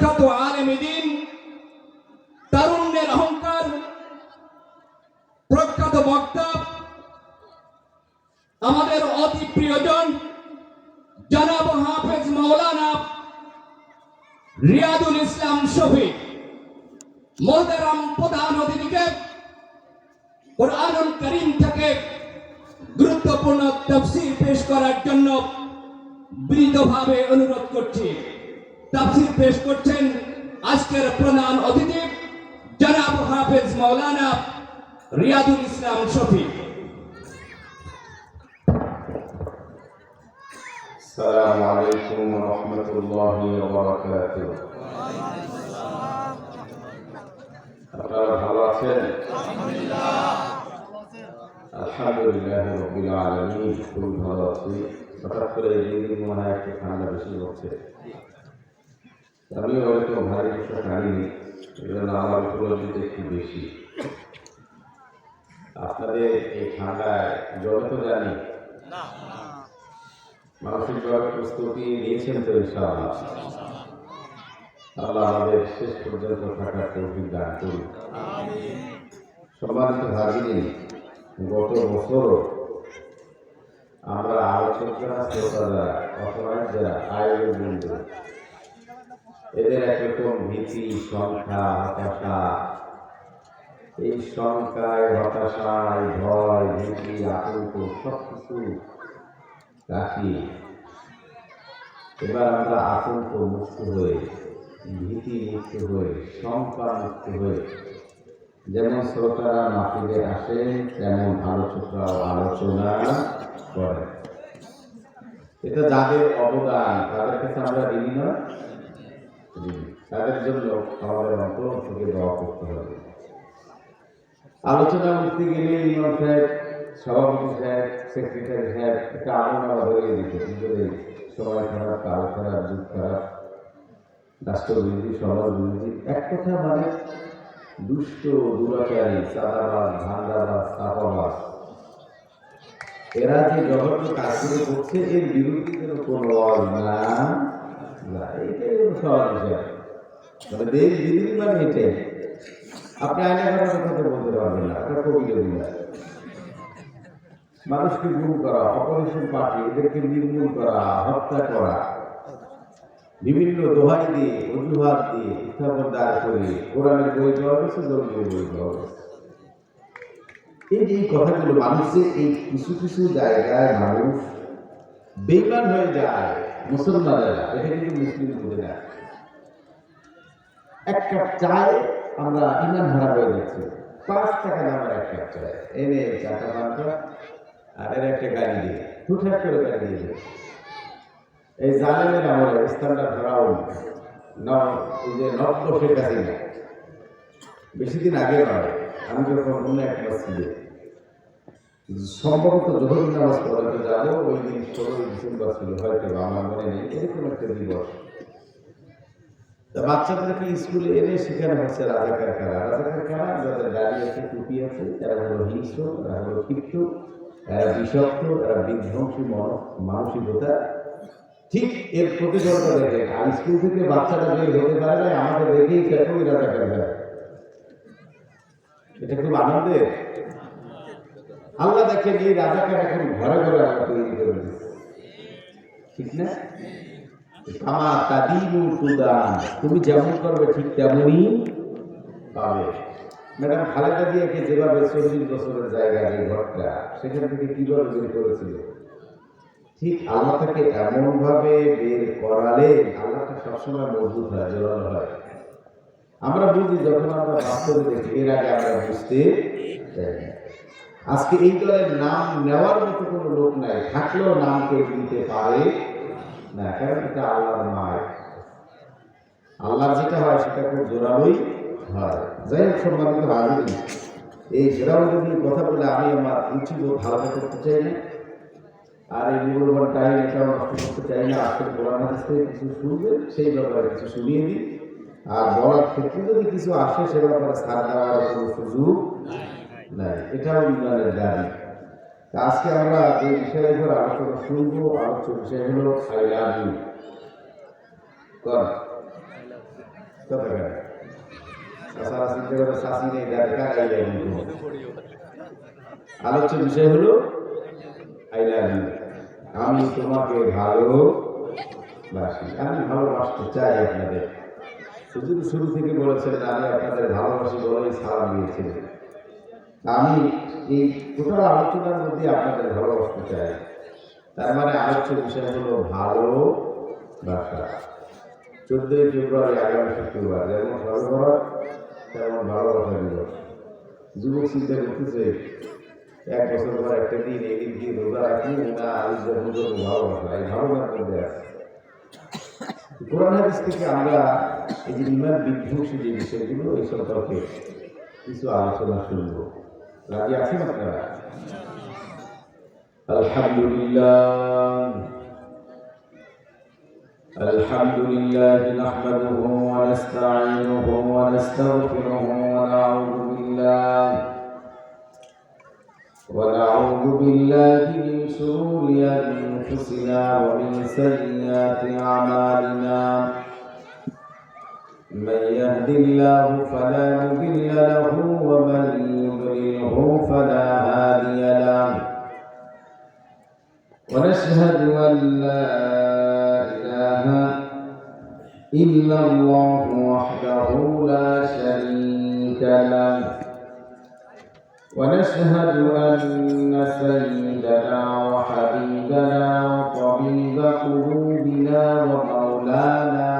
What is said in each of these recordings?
প্রখ্যাত আলেমিদিন তারুণ্যের অহংকার, প্রখ্যাত বক্তা, আমাদের অতি প্রিয়জন জনাব হাফেজ মাওলানা রিয়াদুল ইসলাম শফিক মোহতারাম প্রধান অতিথিকে কোরআনুল করিম থেকে গুরুত্বপূর্ণ তফসির পেশ করার জন্য বিনীতভাবে অনুরোধ করছি। তফসির পেশ করছেন আজকের প্রধান অতিথি জনাব হাফেজ মাওলানা রিয়াদুল ইসলাম শফিক السلام عليكم ورحمة الله وبركاته আপনারা ভালো আছেন আলহামদুলিল্লাহ রবিল আলমী খুবই ভালো আছি হঠাৎ করে এই দিন মনে হয় একটু ঠান্ডা বেশি হচ্ছে আমি হয়তো ভারী খাইনি এই আমার উপলব্ধিতে একটু বেশি। আপনাদের এই ঠান্ডায় জল তো জানি। মানসিকভাবে প্রস্তুতি নিয়েছেন তো ইনশাআল্লাহ। আল্লাহ আমাদের শেষ পর্যন্ত থাকার তৌফিক দান করুন। সম্মানিত ভাগিনী গত বছরও আমরা আলোচকরা শ্রোতারা অপরাধ যারা আয়োজন বন্ধু এদের একরকম ভীতি সংখ্যা হতাশা এই সংখ্যায় হতাশায়, ভয়, ভীতি, আতঙ্ক সব কিছু রাখি এবার আমরা আতঙ্ক মুক্ত হয়ে, ভীতি মুক্ত হয়ে, শঙ্কা মুক্ত হয়ে যেমন শ্রোতারা মাটিতে আসেন তেমন আলোচকরাও আলোচনা করে এটা যাদের অবদান, তাদের কাছে আমরা ঋণী না। তাদের জন্য আমাদের অন্তর থেকে দোয়া করতে হবে। আলোচনা করতে গেলে ইমাম সাহেব, সভাপতি সাহেব, সেক্রেটারি সাহেব একটা আলোচনা হয়ে দিত। কিন্তু সময় খারাপ, কাল খারাপ, যুগ খারাপ, রাষ্ট্রবিরোধী সমাজ বিরোধী এক কথা মানে দুষ্ট, দুরাচারী, চাঁদাবাজ, ধান্দাবাজ, চাপাবাজ। এরা যে জঘন্য কাজগুলো করছে, এর বিরোধীদের কোনো আওয়াজ না মানে মানে মানুষকে করা, অপারেশন এদেরকে নির্মূল করা, হত্যা করা, বিভিন্ন দোহাই দিয়ে, অজুহাত দিয়ে স্থাপন দাঁড় করে কোরআনের বই দেওয়া গেছে জঙ্গির বই দেওয়া গেছে এই যে কথাগুলো মানুষের এই কিছু কিছু জায়গায় মানুষ বেইমান হয়ে যায়, মুসলমানেরা। এটা কিন্তু মুসলিম বোঝে না। এক কাপ চায় আমরা ইমান হারা হয়ে যাচ্ছি। পাঁচ টাকা দামের এক কাপ চায়। এনে চাটা পান্তা আর এর একটা গাড়ি দিয়ে হুঠাট করে গাড়ি দিয়ে। এই জালেমের আমলে স্ট্যান্ডার্ড ফেরাউন এই যে নব্য শেখ হাসিনা। বেশি দিন আগে নয়, আমি যখন অন্য এক মসজিদে সম্ভবত জোহর নামাজ পড়াতে যাব, ওই দিন ষোলোই ডিসেম্বর ছিল, হয়তো আমার মনে নেই, এরকম একটা দিবস। বাচ্চাদেরকে স্কুলে এনে শেখানো হচ্ছে রাজাকার কারা। রাজাকার কারা? যাদের দাড়ি আছে, টুপি আছে এরা হলো হিংস্র এরা হলো ক্ষিপ্ত এরা বিষাক্ত এরা বিধ্বংসী মানসিকতা। ঠিক এর প্রতিফলনটা দেখেন, আর স্কুল থেকে বাচ্চারা বের হতে পারে আমাদের দেখেই কেটই রাজাকার যায় এটা খুব আনন্দের। আল্লাহ দেখেন এই রাজাকার এখন ঘরে ঘরে তৈরি করে ঠিক না? তুমি যেমন করবে ঠিক তেমনই পাবে। ম্যাডাম খালেদা যেভাবে চল্লিশ বছরের জায়গা যে ঘরটা, সেখান থেকে কীভাবে বের করেছিল? ঠিক আল্লাহ তাকে এমনভাবে বের করালে আল্লাহটা সবসময় মজবুত হয়, জোরালো হয়। আমরা বুঝি যখন আমরা বাস্তবে দেখি, এর আগে আমরা বুঝতে চাই। আজকে এই দলের নাম নেওয়ার মতো কোনো লোক নাই। থাকলেও নাম কেউ দিতে পারে না কারণ এটা আল্লাহর মায়। আল্লাহর যেটা হয়, সেটা খুব জোরালোই হয়। যাই হোক, সম্মানিত হাজির এই সেরাউদ্দিন কথা বলে আমি আমার রুচি হালকা করতে চাই না। আর এই মূল্যবান টাইম এটাও নষ্ট করতে চাই না। আজকে হাদিস থেকে কিছু শুনবে, সেই ব্যাপারে কিছু শুনিয়ে দিই। আর বলার ক্ষেত্রে যদি কিছু আসে, সে ব্যাপারে ছাড় দেওয়ার কোনো সুযোগ এটাও ইমানের দাবি। আজকে আমরা এই বিষয়ের উপর আলোচনা শুনব, আলোচ্য বিষয় হল আই লাভ ইউ আলোচ্য বিষয় হলো আই লাভ ইউ আমি তোমাকে ভালো বাসি আমি ভালোবাসতে চাই আপনাদের। শুধু শুরু থেকে বলেছেন, আমি আপনাদের ভালোবাসি বলেই সালাম দিয়েছিলেন। আমি এই টোটাল আলোচনার মধ্যে আপনাদের ভালোবাসতে চাই। তার মানে আলোচ্য বিষয় হলো ভালো বাসা চোদ্দই ফেব্রুয়ারি আগামী শুক্রবার, যেমন সরবরাহ তেমন ভালোবাসা দিবস। যুবক চিন্তা করতেছে এক বছর পর একটা দিন, এই দিন কি রোজা রাখি না আলোচনা হুজুর ভালোবাসা এই ভালোবাসার মধ্যে আছে। কোরআন হাদিস থেকে আমরা এই যে ইমান বিধ্বংসী যে বিষয়গুলো, এই সম্পর্কে কিছু আলোচনা শুনব। الحمد لله الحمد لله نحمده ونستعينه ونستغفره ونعوذ بالله. ونعوذ بالله من شرور أنفسنا ومن سيئات أعمالنا. من يهد الله فلا مضل له ومن يضلله فلا هادي له. ونشهد أن لا إله إلا الله وحده لا شريك له. ونشهد أن سيدنا وحبيبنا وطبيب قلوبنا ومولانا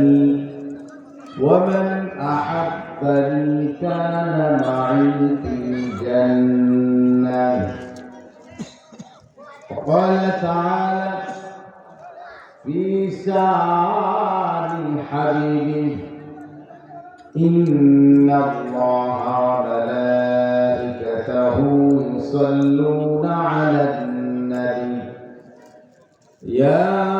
أحبني ومن أحبني كان معي في الجنة. وقال تعالى في إن الله وملائكته يصلون على النبي. يا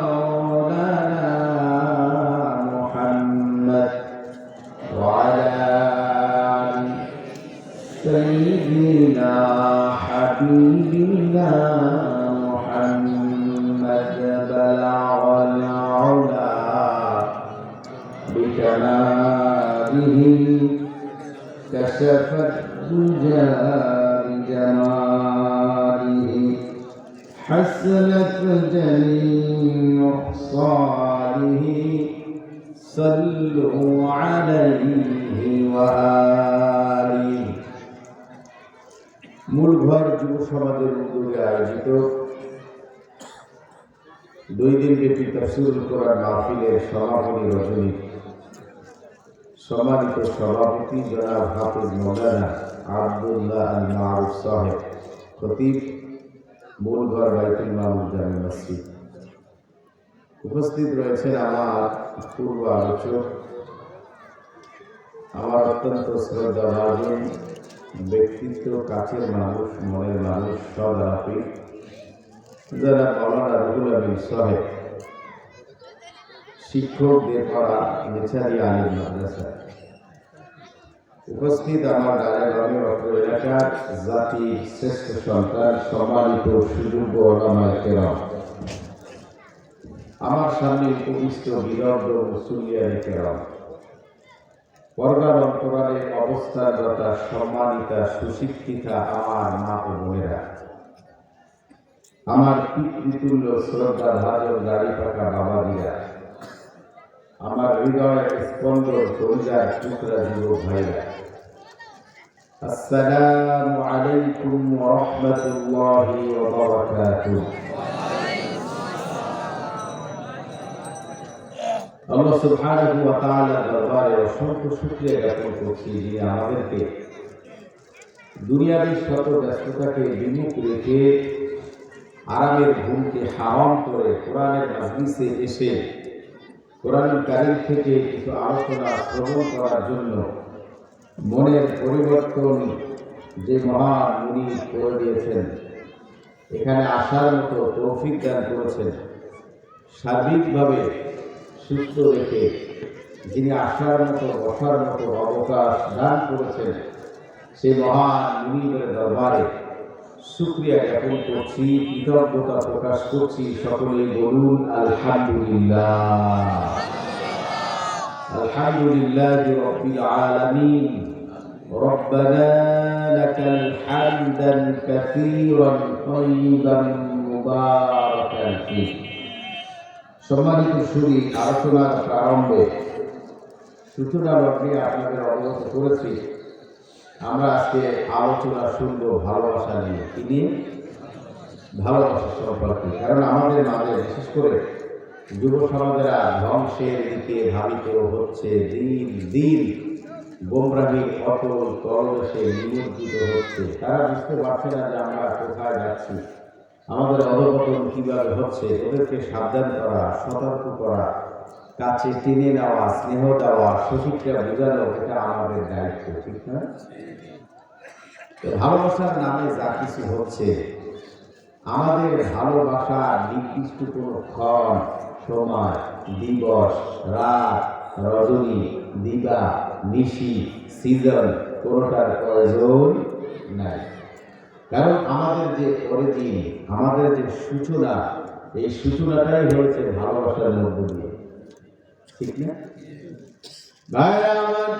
كشف الدجى بجماله حسنت جميع خصاله صلوا عليه وآله মূল ঘর যুব সমাজের উদ্যোগে আয়োজিত দুই দিন ব্যাপী তফসিল করার মাহফিলের সমাপনী রজনী সম্মানিত সভাপতি জনাব হাফিজ মৌলানা আব্দুল্লাহ আল মারুফ সাহেব, খতিব মূল ঘর বাইতুল মামুদ জামে মসজিদ। উপস্থিত রয়েছেন আমার পূর্ব আলোচক, আমার অত্যন্ত শ্রদ্ধা ভাজন ব্যক্তিত্ব, কাছের মানুষ, মনের মানুষ, সব রাপি যারা মৌলানা রুহুল আমিন সাহেব। শিক্ষকদের পড়া নেচারি আলিম মাদ্রাসা। উপস্থিত আমার ডায়গ্রামে অত্র এলাকার জাতির শ্রেষ্ঠ সন্তান, সম্মানিত সুযোগ্য ওলামায় কেরাম। আমার সামনে উপবিষ্ট বিরব্ধ মুসুলিয়ানি কেরাম। পর্দার অন্তরালে সম্মানিতা, সুশিক্ষিতা আমার মা ও বোনেরা। আমার পিতৃতুল্য শ্রদ্ধা ভাজন গাড়ি পাকা বাবাদিরা আমার হৃদয় স্পন্দন কলিজার টুকরা যুবক ভাইরা আসসালামু আলাইকুম ওয়া রাহমাতুল্লাহি ওয়া বারাকাতুহু। আল্লাহ সুবহানাহু ওয়া তাআলা দরবারে অসংখ্য শুকরিয়া জ্ঞাপন করছি যিনি আমাদেরকে দুনিয়ার শত ব্যস্ততাকে বিমুখ রেখে আরামের ঘুমকে হারাম করে কোরআনের মাজলিসে এসে কোরআন কারিম থেকে কিছু আলোচনা শ্রবণ করার জন্য মনের পরিবর্তন যে মহান মুনি করে দিয়েছেন, এখানে আসার মতো তৌফিক দান করেছেন। সার্বিকভাবে সুস্থ রেখে যিনি আসার মতো, বসার মতো অবকাশ দান করেছেন, সেই মহান দরবারে শুক্রিয়া জ্ঞাপন করছি কৃতজ্ঞতা প্রকাশ করছি সকলেই বলুন আলহামদুলিল্লাহ আলহামদুলিল্লাহ রব্বিল আলামিন ربنا لك الحمد كثيرا طيبا مباركا فيه সম্মানিত সুরী আলোচনার প্রারম্ভে সূচনা লগ্নে আপনাদের অবগত করেছি আমরা আজকে আলোচনা শুনব ভালোবাসা নিয়ে। নিয়ে? ভালোবাসা সম্পর্কে। কারণ আমাদের মাঝে, বিশেষ করে যুব সমাজেরা ধ্বংসের দিকে ধাবিত হচ্ছে দিন দিন। গোমরাহির অটল তলদেশে নিমজ্জিত হচ্ছে। তারা বুঝতে পারছে না যে আমরা কোথায় যাচ্ছি। আমাদের অবগতন কীভাবে হচ্ছে, ওদেরকে সাবধান করা, সতর্ক করা কাছে টেনে নেওয়া, স্নেহ দেওয়া সঠিকটা বোঝানো, এটা আমাদের দায়িত্ব, ঠিক না? ভালোবাসার নামে যা কিছু হচ্ছে, আমাদের ভালোবাসা নির্দিষ্ট কোনো ক্ষণ, সময়, দিবস, রাত, রজনী দিবা নিশি, সিজন, কোনোটার প্রয়োজন নাই। কারণ আমাদের যে অরিজিন আমাদের যে সূচনা, এই সূচনাটাই হয়েছে ভালোবাসার মধ্য দিয়ে। ঠিক না ভাইরা আমার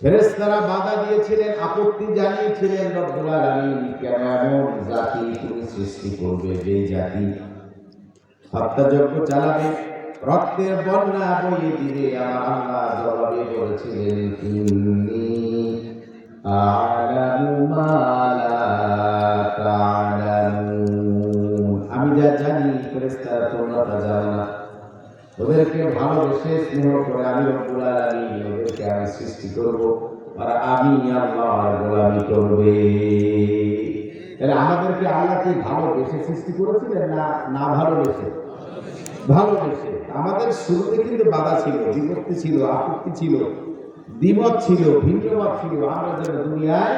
ফেরেশতারা বাধা দিয়েছিলেন, আপত্তি জানিয়েছিলেন, রব্বুল আলামিন কেন এমন জাতি তুমি সৃষ্টি করবে যে জাতি হত্যাযজ্ঞ চালাবে, রক্তের বন্যা বইয়ে দিবে, আমার আল্লাহ জবাবে বলেছিলেন, ইন্নী আ'লামু মা লা তা'লামুন। আমি যা জানি, ফেরেশতারা তোমরা তা জানো না। ওদেরকে ভালোবেসে স্নেহ করে আমি ওদেরকে আমি সৃষ্টি করব। আর আমি আল্লাহর গোলামি করবে। তাহলে আমাদেরকে আল্লাহ কি ভালোবেসে সৃষ্টি করেছিলেন না না ভালোবেসে? ভালোবেসে। আমাদের শুরুতে কিন্তু বাধা ছিল, বিপত্তি ছিল, আপত্তি ছিল দ্বিমত ছিল, ভিন্নমত ছিল, আমরা যেন দুনিয়ায়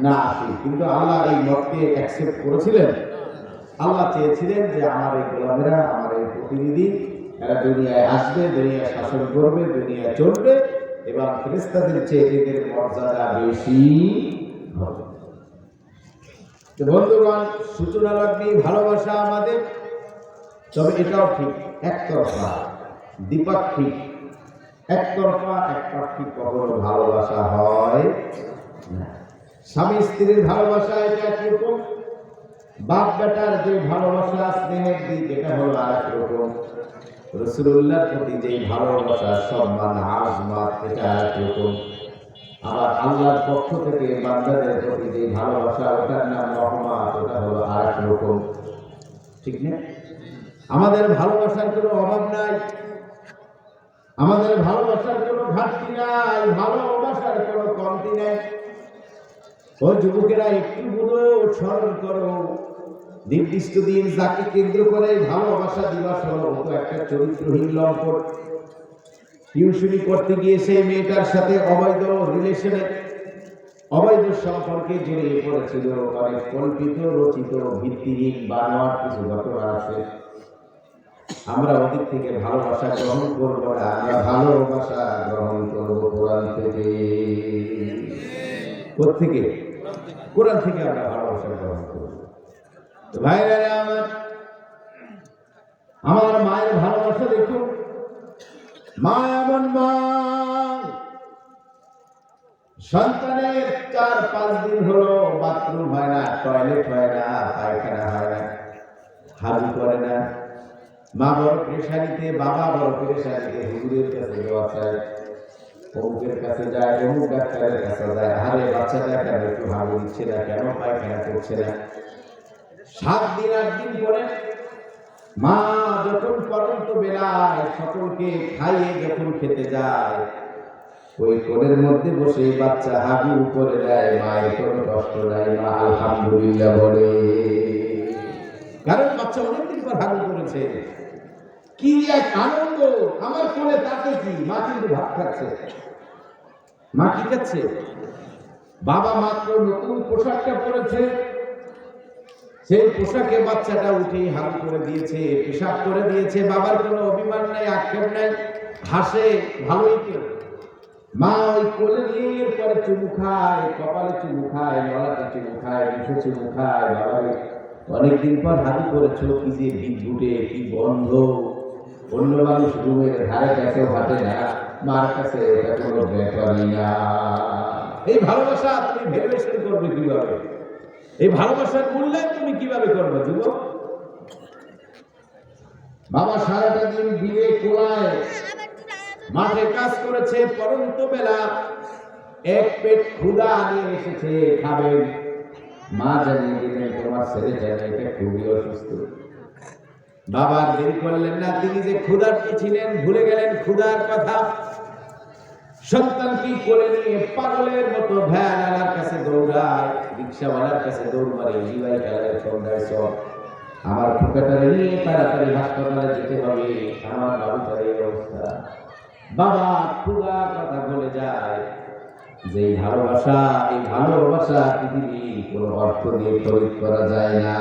না আসি। কিন্তু আল্লাহ এই মতকে অ্যাকসেপ্ট করেছিলেন। আল্লাহ চেয়েছিলেন যে আমার এই গোলামেরা, আমার এই প্রতিনিধি এরা দুনিয়ায় আসবে দুনিয়া শাসন করবে দুনিয়া চলবে এবং ফেরেস্তাদের চেয়ে এদের মর্যাদা বেশি হবে। বন্ধুগণ, সূচনা লগ্নে, ভালোবাসা আমাদের। তবে এটাও ঠিক, একতরফা, দ্বিপাক্ষিক। একতরফা, একপাক্ষিক কখনো ভালোবাসা হয় স্বামী স্ত্রীর ভালোবাসা এটা একরকম বাপ বেটার যে ভালোবাসা, স্নেহের দিক, এটা হলো আর এক রকম। রসুল্লাহর প্রতি যে ভালোবাসা, সম্মান, আজমাত, এটা আর এক রকম আবার আল্লাহর পক্ষ থেকে বান্দাদের প্রতি যে ভালোবাসা, ওটার নাম রহমাত, ওটা হলো আর এক রকম। ঠিক না? আমাদের ভালোবাসার কোনো অভাব নাই। আমাদের ভালোবাসার কোনো ঘাটতি নাই। ভালোবাসার কোনো কমতি নেই। ও যুবকেরা, একটু বুঝো স্মরণ করো। নির্দিষ্ট দিন যাকে কেন্দ্র করে ভালোবাসা দিবস হলো ও তো একটা চরিত্রহীন লম্পট। টিউশনি করতে গিয়ে সেই মেয়েটার সাথে অবৈধ রিলেশনে অবৈধ সম্পর্কে জড়িয়ে পড়েছিল অনেক কল্পিত, রচিত, ভিত্তিহীন বানোয়ার কিছু ঘটনা আছে। আমরা ওদিক থেকে ভালোবাসা গ্রহণ করব না, আমরা ভালোবাসা গ্রহণ করব কোরআন থেকে। থেকে কোরআন থেকে আমরা ভালোবাসা গ্রহণ করব তো ভাইরা আমার। আমার মায়ের ভালোবাসা দেখুন মা এমন মা। সন্তানের চার পাঁচ দিন হলো বাথরুম হয় না, টয়লেট হয় না, পায়খানা হয় না হাজু করে না। মা বড় প্রেশারিতে বাবা বড় প্রেশারিতে হুজুরের কাছে যাওয়া চায় অমুকের কাছে যায়, অমুক ডাক্তারের কাছে যায়। আরে বাচ্চাটা কেন একটু হাগু দিচ্ছে না কেন? পায়খানা করছে না। সাত দিন আট দিন পরে মা যখন পরন্ত বেলায় সকলকে খাইয়ে যখন খেতে যায়, ওই কোলের মধ্যে বসে বাচ্চা হাগু উপরে দেয় মায়ের কোনো কষ্ট নাই মা আলহামদুলিল্লাহ বলে। কারণ বাচ্চা অনেকদিন পর হাগু করেছে। কি এক আনন্দ, আমার কোলে তাতে কি? মা কিন্তু ভাত খাচ্ছে। মা কি খাচ্ছে? বাবা মাত্র নতুন পোশাকটা পরেছে সেই পোশাকে বাচ্চাটা উঠে হাত করে দিয়েছে, পেশাব করে দিয়েছে, বাবার কোনো অভিমান নাই, আক্ষেপ নাই, হাসে, ভালোই কেউ মা ওই কোলে নিয়ে এরপরে চুমু খায়, কপালে চুমু খায় নলাতে চুমু খায়, মুখে চুমু খায় বাবারে অনেকদিন পর হাগু করেছ, কি যে বিদ্যুটে কি বন্ধ। অন্য মানুষ রুমের ধারে কাছেও হাঁটে না, মার কাছে এটা কোনো ব্যাপারই না। এই ভালোবাসা তুমি ভেরিয়েশন করবে কীভাবে? এই ভালোবাসার মূল্যায়ন তুমি কীভাবে করবে, যুবক? বাবা সারাটা দিন বিয়ে কোলায়, মাঠে কাজ করেছে, পরন্ত বেলা এক পেট ক্ষুদা নিয়ে এসেছে খাবেন মা জানিয়ে দিলেন, তোমার ছেলে জানে এটা খুবই অসুস্থ। বাবা দেরি করলেন না, তিনি যে ক্ষুধার কি ছিলেন ভুলে গেলেন, ক্ষুধার কথা। সন্তানকে কোলে নিয়ে পাগলের মতো ভ্যান আলার কাছে দৌড়ায়, রিক্সাওয়ালার কাছে দৌড় মারে, জিবাই সন্ধ্যায় সব আমার নিয়ে তাড়াতাড়ি হাসপাতালে যেতে হবে, আমার এই অবস্থা। বাবা ক্ষুধার কথা বলে যায় যে ভালোবাসা, এই ভালোবাসা পৃথিবী কোনো অর্থ দিয়ে খরিদ করা যায় না।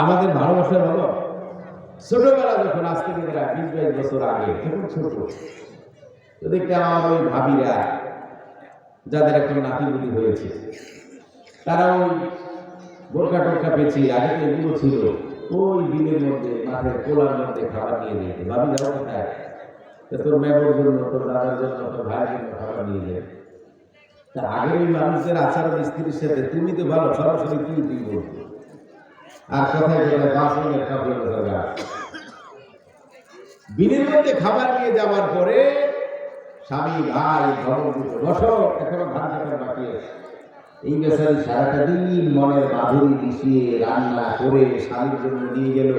আমাদের ভালোবাসার হলো, ছোটবেলা যখন আজকে বিশ বাইশ বছর আগে তখন ছোট দেখতে আমার ওই ভাবিরা, যাদের এখন নাতিগুলি হয়েছে? তারা ওই বোরকা টোরকা পেয়েছি আগে তো এগুলো ছিল। ওই বিলের মধ্যে, মাঠের কোলার মধ্যে খাবার নিয়ে যেতে ভাবি যাও কোথায়? তোর মেয়ের জন্য, তোর দাদার জন্য, তোর ভাইয়ের জন্য খাবার নিয়ে যায় তা আগের ওই মানুষের আচরণ স্ত্রীর সাথে তুমি তো ভালো, সরাসরি তুই তুই বলতো আর কথায় মিনিট কাপড় দরকার বিলের মধ্যে খাবার নিয়ে যাওয়ার পরে স্বামী ভাই ধর্ম বসো, এখনও ধান কাটার বাকি আছে। এই বেচারি সারাটা দিন মনের মাধুরী মিশিয়ে রান্না করে স্বামীর জন্য নিয়ে গেল।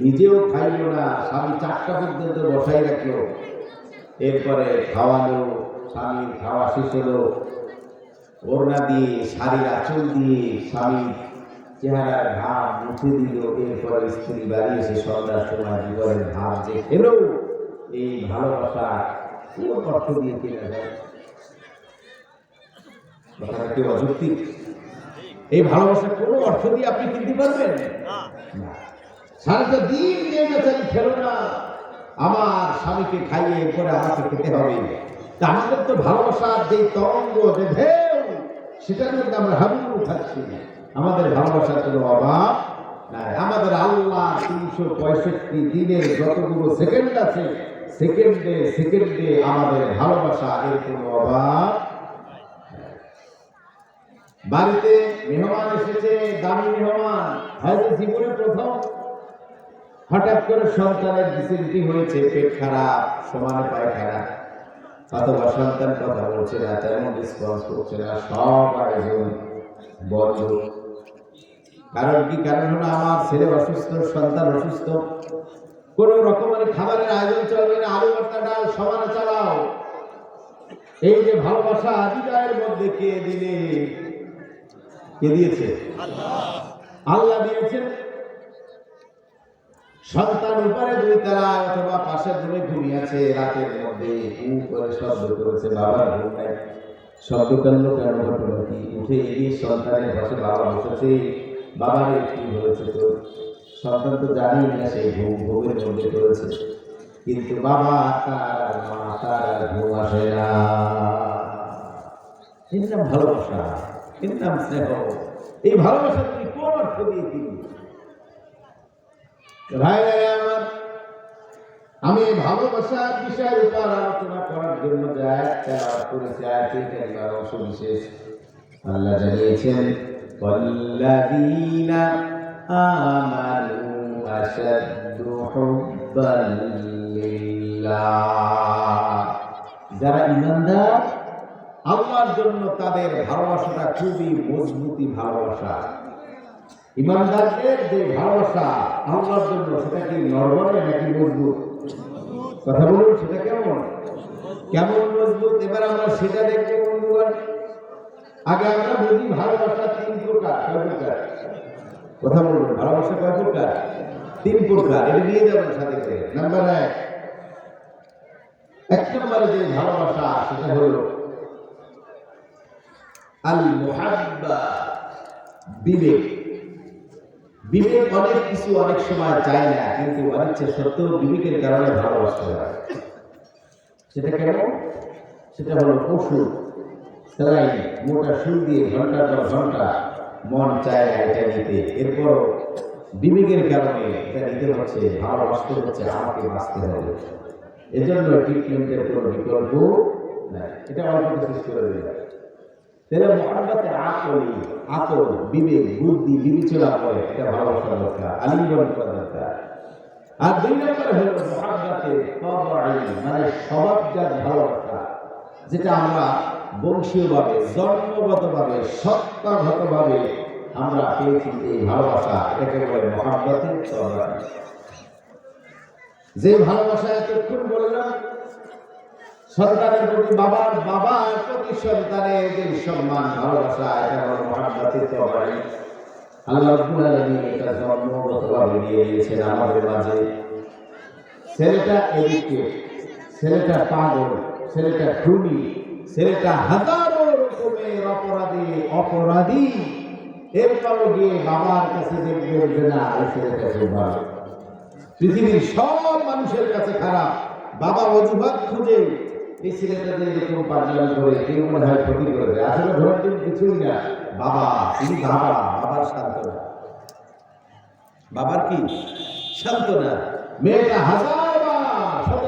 নিজেও খাইল না, স্বামী চারটা পর্যন্ত বসাই রাখল। এরপরে খাওয়ালো, স্বামীর খাওয়া শেষ হলো। ওড়না দিয়ে শাড়ির আঁচল দিয়ে স্বামী চেহারার ঘাম মুছে দিল। এরপরে স্ত্রী বাড়ি এসে সন্ধ্যার সময় জীবনের ভাব যে খেলো এই ভালোবাসা অর্থ দিয়ে কেনা যায় কথাটা কি অযৌক্তিক এই ভালোবাসা অর্থ দিয়ে আপনি কিনতে পারবেন? দিন নিয়ে গেছেন আমার স্বামীকে খাইয়ে আমাকে খেতে হবে। আমাদের তো ভালোবাসার যে তরঙ্গ, যে ঢেউ, সেটার মধ্যে আমরা হাবুডুবু থাকছি আমাদের ভালোবাসার কোনো অভাব নাই। আমাদের আল্লাহ তিনশো পঁয়ষট্টি দিনের যতগুলো সেকেন্ড আছে সেকেন্ডে সেকেন্ডে আমাদের ভালোবাসা, এর কোনো অভাব বাড়িতে মেহমান এসেছে, দামি মেহমান। হয়তো জীবনে প্রথম। হঠাৎ করে সন্তানের ডিসেন্টি হয়েছে, পেট খারাপ, সমানে পায়খানা অথবা সন্তান কথা বলছে না, তেমন রেসপন্স করছে না, সব আয়োজন বন্ধ। কারণ কি? কারণ হলো আমার ছেলে অসুস্থ, সন্তান অসুস্থ। কোন রকমের খাবারের আয়োজন চলবে না, আলু ভর্তা, ডাল সমানে চালাও। এই যে ভালোবাসা হৃদয়ের মধ্যে কে দিলে? কে দিয়েছে? আল্লাহ দিয়েছেন। সন্তান উপরে দুই তারা অথবা পাশের রুমে ঘুমিয়েছে রাতের মধ্যে উ করে শব্দ করেছে, বাবার ঘুম শব্দ কেন কেন ঘটলো কি? উঠে এগিয়ে সন্তানের পাশে বাবা বসেছে, বাবার কি হয়েছে তো সন্তান তো জানি না সেই ঘুম ঘুমের মধ্যে করেছে কিন্তু বাবা তার মা তার আর ঘুম আসে না এর নাম ভালোবাসা এর নাম স্নেহ এই ভালোবাসা তুমি কোন অর্থ দিয়ে দিবি ভাই ভাই আমার আমি এই ভালোবাসার বিষয়ের উপর আলোচনা করার জন্য যে আয়াত তেলাওয়াত করেছি আয়াতের কারিমার অংশ বিশেষ আল্লাহ জানিয়েছেন والذين آمنوا أشد حبا لله যারা ইমানদার আল্লাহর জন্য তাদের ভালোবাসাটা খুবই মজবুতি ভালোবাসা ইমানদারদের যে ভালোবাসা আল্লাহর জন্য সেটা কি নরবরে নাকি মজবুত কথা বলুন সেটা কেমন কেমন মজবুত এবার আমরা সেটা দেখবো বন্ধুগণ আগে আমরা বুঝি ভালোবাসা তিন প্রকার কয় প্রকার কথা বলুন ভালোবাসা কয় প্রকার তিন প্রকার এটা নিয়ে যাবেন সাথে করে। নাম্বার এক। এক নম্বরে যে ভালোবাসা, সেটা হলো আল মুহাব্বা বিবেক। বিবেক অনেক কিছু অনেক সময় চায় না, কিন্তু অনিচ্ছা সত্ত্বেও বিবেকের কারণে ভালোবাসতে হয়। সেটা কেন? সেটা হলো ওষুধ স্যালাইন মোটা সুর দিয়ে ঘণ্টার পর ঘণ্টা মন চায় এটা নিতে। এরপর বিবেকের কারণে এটা নিতে হচ্ছে, ভালোবাসতে হচ্ছে, আমাকে বাঁচতে হবে। এজন্য ট্রিটমেন্টের কোনো বিকল্প এটা অল্প কিছু করে দিলাম। তাহলে মহাব্বতে আকলি বিবেক, বুদ্ধি, বিবেচনা করে এটা ভালোবাসা দরকার, আলিঙ্গন করা দরকার। আর দুই নম্বরে হলো মহাব্বতে মানে স্বভাবজাত ভালোবাসা, যেটা আমরা বংশীয়ভাবে, জন্মগতভাবে, সত্তাগতভাবে আমরা পেয়েছি এই ভালোবাসা এটাকে বলে মহাব্বতে যে ভালোবাসা এতক্ষণ বললাম, সন্তানের প্রতি বাবার বাবার প্রতি সন্তানের যে সম্মান, ভালোবাসা, এটা হলো মহাব্বাতের তবাই আল্লাহ রাব্বুল আলামিন এটা জন্মগতভাবে দিয়ে দিয়েছেন আমাদের মাঝে। ছেলেটা এদিকে, ছেলেটা পাগল, ছেলেটা খুনি ছেলেটা হাজারো রকমের অপরাধী অপরাধী। এরপরও গিয়ে বাবার কাছে যে না ছেলেটা ভালো পৃথিবীর সব মানুষের কাছে খারাপ। বাবা অজুহাত খুঁজে এই ছেলেটা যে এরকম পাঠদান করে, কেউ মনে হয় ক্ষতি করে দেয়। আসলে ধরার জন্য কিছুই না। বাবা তিনি বাবা, বাবার সান্ত্বনা। বাবার কি? সান্ত্বনা। মেয়েটা হাজার শত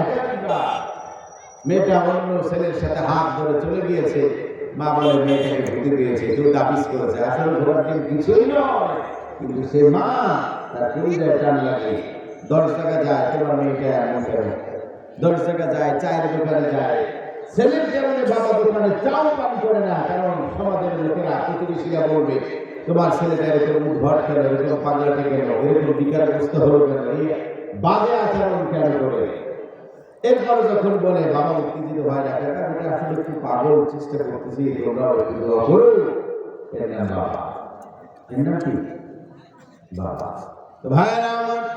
একাধিকবার মেয়েটা অন্য ছেলের সাথে হাত ধরে চলে গিয়েছে। মা বলে, মেয়েটাকে ভুতে দিয়েছে কেউ তাবিজ করেছে। আসলে ঘোরার দিন কিছুই নয়। কিন্তু সে মা, তার কলিজায় টান লাগে। দশ টাকা যায়, তোমার মেয়েটা এমন কেন দশ টাকা যায়, চায়ের দোকানে যায়। ছেলের যেমন বাবা দোকানে চাও পান করে না কারণ সমাজের লোকেরা প্রতিবেশীরা বলবে, তোমার ছেলেটা এরকম উদ্ভট কেন? এরকম পাগলাটে কেন? এরকম বিকারগ্রস্ত হলো কেন? এই বাজে আচরণ কেন করে? এরপরে যখন বলে, বাবা, উত্তেজিত হয় না কাকা এটা আসলে একটু পাগল? চেষ্টা করতেছি তোমরা একটু দোয়া বাবা। কি? বাবা। ভাইরা আমার